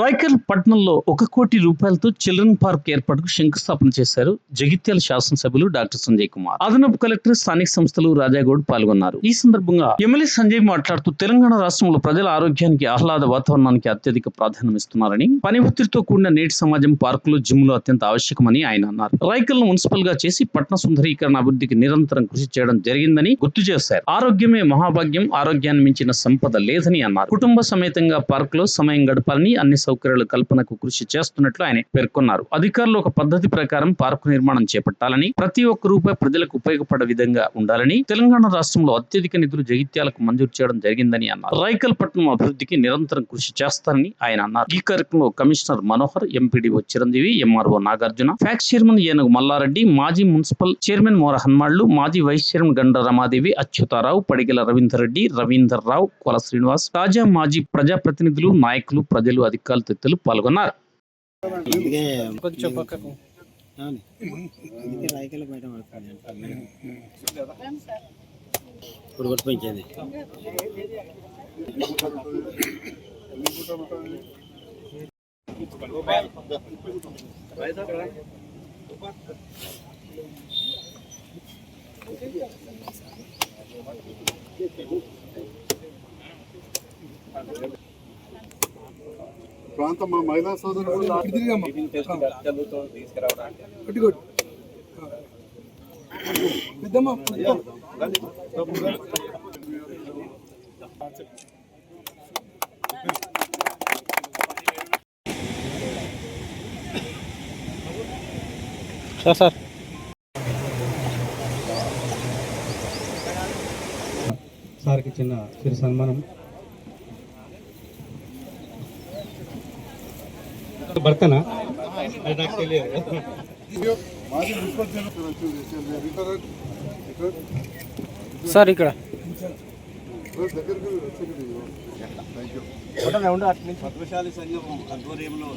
రాయకల్ పట్టణంలో ఒక కోటి రూపాయలతో చిల్డ్రన్ పార్క్ ఏర్పాటుకు శంకుస్థాపన చేశారు జగిత్యాల శాసనసభ్యులు డాక్టర్ సంజయ్ కుమార్. అదనపు కలెక్టర్ స్థానిక సంస్థలు రాజాగౌడ్ పాల్గొన్నారు. ఈ సందర్భంగా ఎమ్మెల్యే సంజయ్ మాట్లాడుతూ తెలంగాణ రాష్ట్రంలో ప్రజల ఆరోగ్యానికి ఆహ్లాద వాతావరణానికి అత్యధిక ప్రాధాన్యం ఇస్తున్నారని పని ఒత్తిడితో కూడిన నేటి సమాజం పార్కులు జిమ్లు అత్యంత ఆవశ్యకమని ఆయన అన్నారు. రాయకల్ను మున్సిపల్గా చేసి పట్టణ సుందరీకరణ అభివృద్ధికి నిరంతరం కృషి చేయడం జరిగిందని గుర్తు చేశారు. ఆరోగ్యమే మహాభాగ్యం ఆరోగ్యాన్ని మించిన సంపద లేదని అన్నారు. కుటుంబ సమేతంగా పార్క్లో సమయం గడపాలని అన్ని సౌకర్యాల కల్పనకు కృషి చేస్తున్నట్లు ఆయన పేర్కొన్నారు. అధికారులు ఒక పద్ధతి ప్రకారం పార్కు నిర్మాణం చేపట్టాలని ప్రతి ఒక్క రూపాయి ప్రజలకు ఉపయోగపడే విధంగా ఉండాలని తెలంగాణ రాష్ట్రంలో అత్యధిక నిధులు జగిత్యాలకు మంజూరు చేయడం జరిగిందని అన్నారు. రైకల్ పట్టణం అభివృద్ధికి నిరంతరం కృషి చేస్తారని ఆయన అన్నారు. ఈ కార్యక్రమంలో commissioner Manohar MPDO Chiranjeevi MRO Nagarjuna PACS chairman Enugu Malla Reddy మాజీ మున్సిపల్ చైర్మన్ మోర హన్మాళ్ళు మాజీ వైస్ చైర్మన్ గండ రమాదేవి అచ్యుతారావు పడిగల రవీందర్ రెడ్డి రవీందర్ రావు కొల శ్రీనివాస్ తాజా మాజీ ప్రజాప్రతినిధులు నాయకులు ప్రజలు అధికారులు తదితరులు పాల్గొన్నారు. కొంచెం పక్కకు. రాయకల్ బయట పడుతుంది ఇప్పుడు కొట్టుపోయింది ప్రాంత మా మహిళా సోదరులు సార్ సార్. సార్కి చిన్న చిరు సన్మానం. భర్తనా? అది నాకు తెలియదు సార్ ఇక్కడ పద్మశాలి సంఘం ఆధ్వర్యంలో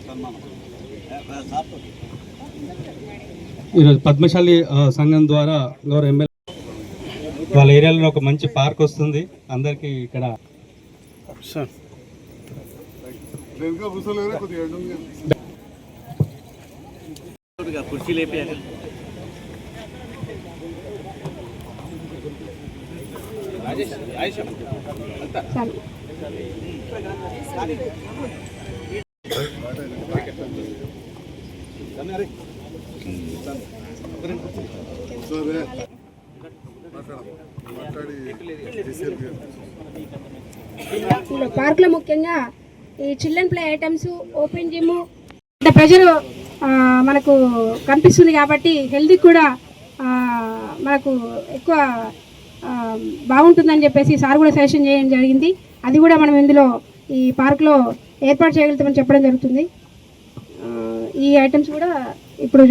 ఈరోజు పద్మశాలి సంఘం ద్వారా గౌరవ ఎమ్మెల్యే వాళ్ళ ఏరియాలో ఒక మంచి పార్క్ వస్తుంది. అందరికీ ఇక్కడ సార్. కొద్దిగా ఎండు ఉంది. కుర్చీ లేపేయాలి సరే మాట్లాడమ్మా. మాట్లాడి డీసీఎల్ గారు. ఇందులో పార్కులో ముఖ్యంగా ఈ children play items open gym pressure మనకు కనిపిస్తుంది కాబట్టి హెల్దీ కూడా మనకు ఎక్కువ బాగుంటుందని చెప్పేసి సార్ కూడా సజెషన్ చేయడం జరిగింది. అది కూడా మనం ఇందులో ఈ పార్క్లో ఏర్పాటు చేయగలుగుతామని చెప్పడం జరుగుతుంది. ఈ ఐటమ్స్ కూడా ఇప్పుడు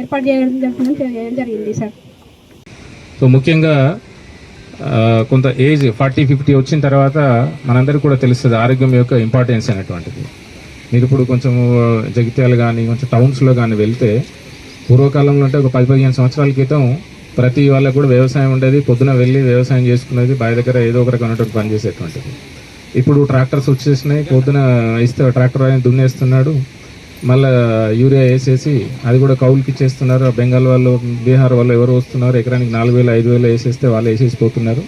ఏర్పాటు చేయడం జరుగుతుందని చేయడం జరిగింది సార్. సో ముఖ్యంగా కొంత ఏజ్ ఫార్టీ ఫిఫ్టీ వచ్చిన తర్వాత మనందరికీ కూడా తెలుస్తుంది ఆరోగ్యం యొక్క ఇంపార్టెన్స్ అనేటువంటిది. మీరు ఇప్పుడు కొంచెం జగిత్యాలు కానీ కొంచెం టౌన్స్లో కానీ వెళ్తే పూర్వకాలంలో అంటే ఒక పది పదిహేను సంవత్సరాల క్రితం ప్రతి వాళ్ళకు కూడా వ్యవసాయం ఉండేది పొద్దున వెళ్ళి వ్యవసాయం చేసుకునేది బావి దగ్గర ఏదో ఒక రకమైనటువంటి పని చేసేటువంటిది. ఇప్పుడు ట్రాక్టర్స్ వచ్చేసినాయి పొద్దున ఇస్తే ట్రాక్టర్ ఆయన దున్నేస్తున్నాడు మళ్ళా యూరియా వేసేసి అది కూడా కౌలుకి ఇచ్చేస్తున్నారు ఆ బెంగాల్ వాళ్ళు బీహార్ వాళ్ళు ఎవరు వస్తున్నారు ఎకరానికి నాలుగు వేలు ఐదు వేలు వేసేస్తే వాళ్ళు వేసేసి పోతున్నారు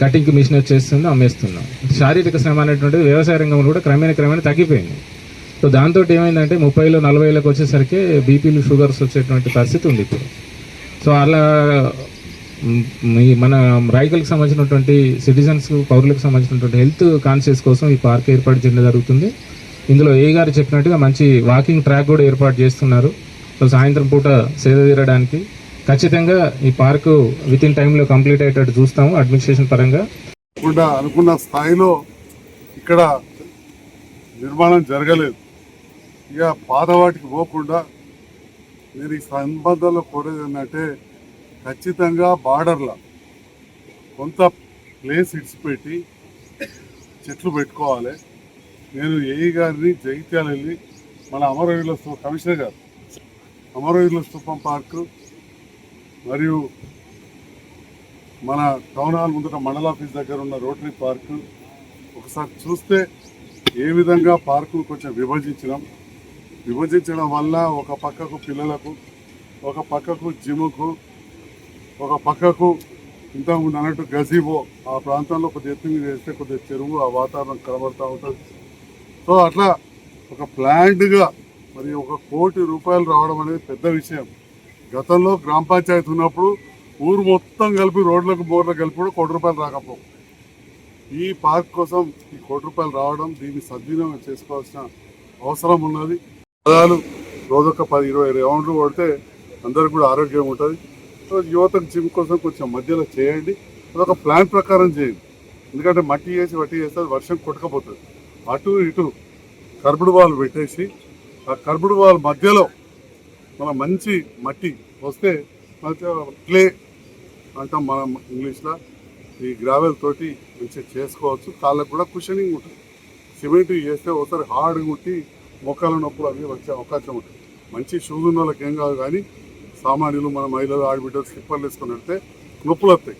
కటింగ్ మిషన్ వచ్చేస్తుంది అమ్మేస్తున్నాం. శారీరక శ్రమ అనేటువంటిది వ్యవసాయ రంగంలో కూడా క్రమేణ క్రమేణ తగ్గిపోయింది. సో దాంతో ఏమైందంటే ముప్పైలో నలభైలకు వచ్చేసరికి బీపీలు షుగర్స్ వచ్చేటువంటి పరిస్థితి ఉంది ఇప్పుడు. సో అలా ఈ మన రైతులకు సంబంధించినటువంటి సిటిజన్స్ పౌరులకు సంబంధించినటువంటి హెల్త్ కాన్షియస్ కోసం ఈ పార్క్ ఏర్పాటు చేయడం జరుగుతుంది. ఇందులో ఏ గారు చెప్పినట్టుగా మంచి వాకింగ్ ట్రాక్ కూడా ఏర్పాటు చేస్తున్నారు. సో సాయంత్రం పూట సేద తీరడానికి ఖచ్చితంగా ఈ పార్కు విత్ ఇన్ టైంలో కంప్లీట్ అయ్యేటట్టు చూస్తాము అడ్మినిస్ట్రేషన్ పరంగా. అనుకున్న స్థాయిలో ఇక్కడ నిర్మాణం జరగలేదు. ఇక పాతవాటికి పోకుండా నేను ఈ సంబంధంలో కోరేది ఏంటంటే ఖచ్చితంగా బార్డర్లో కొంత ప్లేస్ ఇడిచిపెట్టి చెట్లు పెట్టుకోవాలి. నేను ఏఈ గారిని జగిత్యాల వెళ్ళి మన అమరవీరుల స్తూ- కమిషనర్ గారు అమరవీరుల స్తూపం పార్కు మరియు మన టౌన్ హాల్ ముందట మండల ఆఫీస్ దగ్గర ఉన్న రోటరీ పార్క్ ఒకసారి చూస్తే ఏ విధంగా పార్కులు కొంచెం విభజించినాం. విభజించడం వల్ల ఒక పక్కకు పిల్లలకు ఒక పక్కకు జిమ్కు ఒక పక్కకు ఇంతకుముందు అన్నట్టు గజీబో ఆ ప్రాంతంలో కొద్దిగా ఎత్తు వేస్తే కొద్దిగా చెరువు ఆ వాతావరణం కనబడుతూ ఉంటుంది. సో అట్లా ఒక ప్లాంట్గా మరి ఒక కోటి రూపాయలు రావడం అనేది పెద్ద విషయం. గతంలో గ్రామ పంచాయతీ ఉన్నప్పుడు ఊరు మొత్తం కలిపి రోడ్లకు బోర్లకు కలిపి కూడా కోటి రూపాయలు రాకపోవు. ఈ పార్క్ కోసం ఈ కోటి రూపాయలు రావడం దీన్ని సద్వినియోగం చేసుకోవాల్సిన అవసరం ఉన్నది. పదాలు రోజొక పది ఇరవై రౌండ్లు కొడితే అందరికి కూడా ఆరోగ్యం ఉంటుంది. సో యువతకు జిమ్ కోసం కొంచెం మధ్యలో చేయండి. అదొక ప్లాన్ ప్రకారం చేయండి. ఎందుకంటే మట్టి వేసి వట్టి చేస్తే అది వర్షం కొట్టకపోతుంది. అటు ఇటు కర్బుడు వాళ్ళు పెట్టేసి ఆ కర్బుడు వాళ్ళ మధ్యలో మన మంచి మట్టి వస్తే మంచిగా క్లే అంటాం మనం ఇంగ్లీష్లో. ఈ గ్రావెల్ తోటి మంచిగా చేసుకోవచ్చు. కాళ్ళకు కూడా కుషనింగ్ ఉంటుంది. సిమెంట్ చేస్తే ఒకసారి హార్డ్గా ఉంటే మొక్కల నొప్పులు అవి వచ్చే అవకాశం ఉంటుంది. మంచి షూస్ ఉన్న వాళ్ళకి ఏం కాదు కానీ సామాన్యులు మన మహిళలు ఆడబిడ్డలు స్లిప్పర్లు వేసుకొని వెళ్తే నొప్పులు వస్తాయి.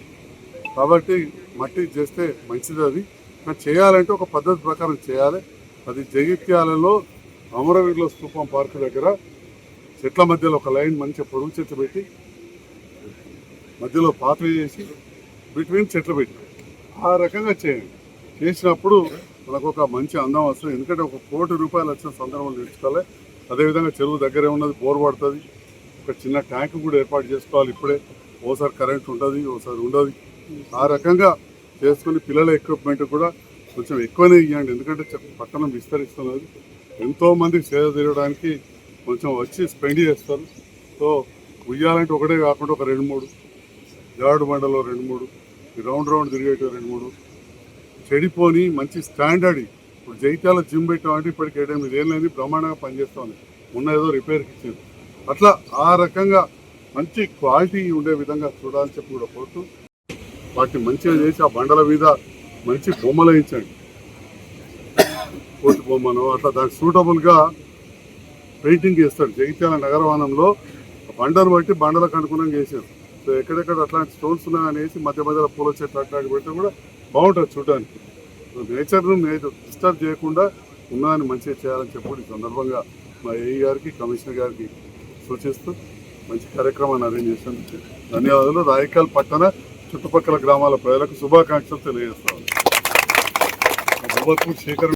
కాబట్టి మట్టి చేస్తే మంచిది అది. కానీ చేయాలంటే ఒక పద్ధతి ప్రకారం చేయాలి. అది జగిత్యాలలో అమరవీరుల స్థూపం పార్క్ దగ్గర చెట్ల మధ్యలో ఒక లైన్ మంచిగా పొడుగు చెట్లు పెట్టి మధ్యలో పాత్ర చేసి బిట్వీన్ చెట్లు పెట్టి ఆ రకంగా చేయండి. చేసినప్పుడు మనకు ఒక మంచి అందం వస్తుంది. ఎందుకంటే ఒక కోటి రూపాయలు వచ్చిన సందర్భం నేర్చుకోవాలి. అదేవిధంగా చెరువు దగ్గరే ఉన్నది బోర్ పడుతుంది ఒక చిన్న ట్యాంక్ కూడా ఏర్పాటు చేసుకోవాలి ఇప్పుడే. ఓసారి కరెంట్ ఉంటుంది ఓసారి ఉండదు. ఆ రకంగా చేసుకుని పిల్లల ఎక్విప్మెంట్ కూడా కొంచెం ఎక్కువనే ఇవ్వండి ఎందుకంటే పట్టణం విస్తరిస్తున్నది. ఎంతోమంది సేవ తీరడానికి కొంచెం వచ్చి స్పెండ్ చేస్తారు. సో ఉయ్యాలంటే ఒకటే కాకుండా ఒక రెండు మూడు జాడు బండలో రెండు మూడు రౌండ్ రౌండ్ తిరిగేటివి రెండు మూడు. చెడిపోని మంచి స్టాండర్డ్ ఇప్పుడు జైత్యాల జిమ్ పెట్టామంటే ఇప్పటికి ఏడెనిమిది ఏళ్ళని బ్రహ్మాండంగా పనిచేస్తుంది. మొన్న ఏదో రిపేర్కి ఇచ్చింది అట్లా ఆ రకంగా మంచి క్వాలిటీ ఉండే విధంగా చూడాలని చెప్పి కూడా కోరుతూ వాటిని మంచిగా చేసి ఆ బండల మీద మంచి బొమ్మలు వేయించండి. కోటి బొమ్మను అట్లా దానికి సూటబుల్గా పెయింటింగ్ చేస్తాడు. జగిత్యాల నగరవానంలో ఆ బండను బట్టి బండలకు అనుగుణంగా చేశారు సో ఎక్కడెక్కడ అట్లాంటి స్టోన్స్ ఉన్నాయని వేసి మధ్య మధ్యలో పూల చెట్లు అట్లాంటి పెడితే కూడా బాగుంటుంది చూడడానికి. నేచర్ను నేచర్ డిస్టర్బ్ చేయకుండా ఉన్నదాన్ని మంచిగా చేయాలని చెప్పి సందర్భంగా మా ఏఈ గారికి కమిషనర్ గారికి సూచిస్తూ మంచి కార్యక్రమాన్ని అరేంజ్ చేసినందుకు ధన్యవాదాలు. రాయకాల్ పట్టణ చుట్టుపక్కల గ్రామాల ప్రజలకు శుభాకాంక్షలు తెలియజేస్తాను. శేఖర్